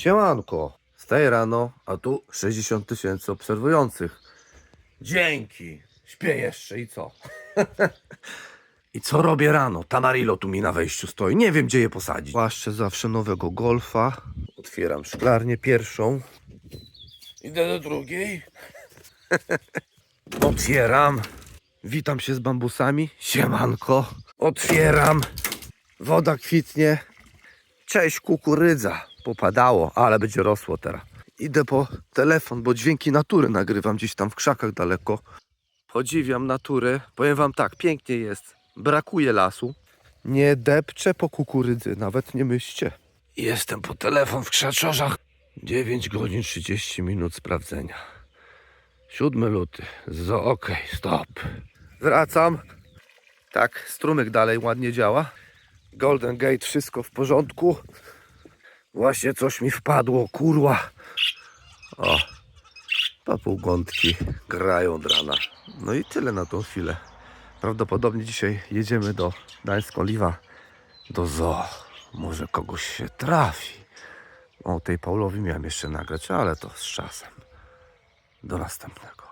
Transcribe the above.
Siemanko. Staję rano, a tu 60 tysięcy obserwujących. Dzięki. Śpię jeszcze i co? I co robię rano? Tamarillo tu mi na wejściu stoi. Nie wiem, gdzie je posadzić. Płaszczę zawsze nowego golfa. Otwieram szklarnię pierwszą. Idę do drugiej. Otwieram. Witam się z bambusami. Siemanko. Otwieram. Woda kwitnie. Cześć kukurydza. Popadało, ale będzie rosło teraz. Idę po telefon, bo dźwięki natury nagrywam gdzieś tam w krzakach daleko. Podziwiam naturę. Powiem wam tak, pięknie jest. Brakuje lasu. Nie depczę po kukurydzy, nawet nie myślcie. Jestem po telefon w krzaczorzach. 9 godzin 30 minut sprawdzenia. 7 luty. Zo, okej, stop. Wracam. Tak, strumyk dalej ładnie działa. Golden Gate, wszystko w porządku. Właśnie coś mi wpadło, kurwa. O, papułgątki grają od rana. No i tyle na tą chwilę. Prawdopodobnie dzisiaj jedziemy do Gdańsk-Oliwa, do zoo. Może kogoś się trafi. O tej Paulowi miałem jeszcze nagrać, ale to z czasem. Do następnego.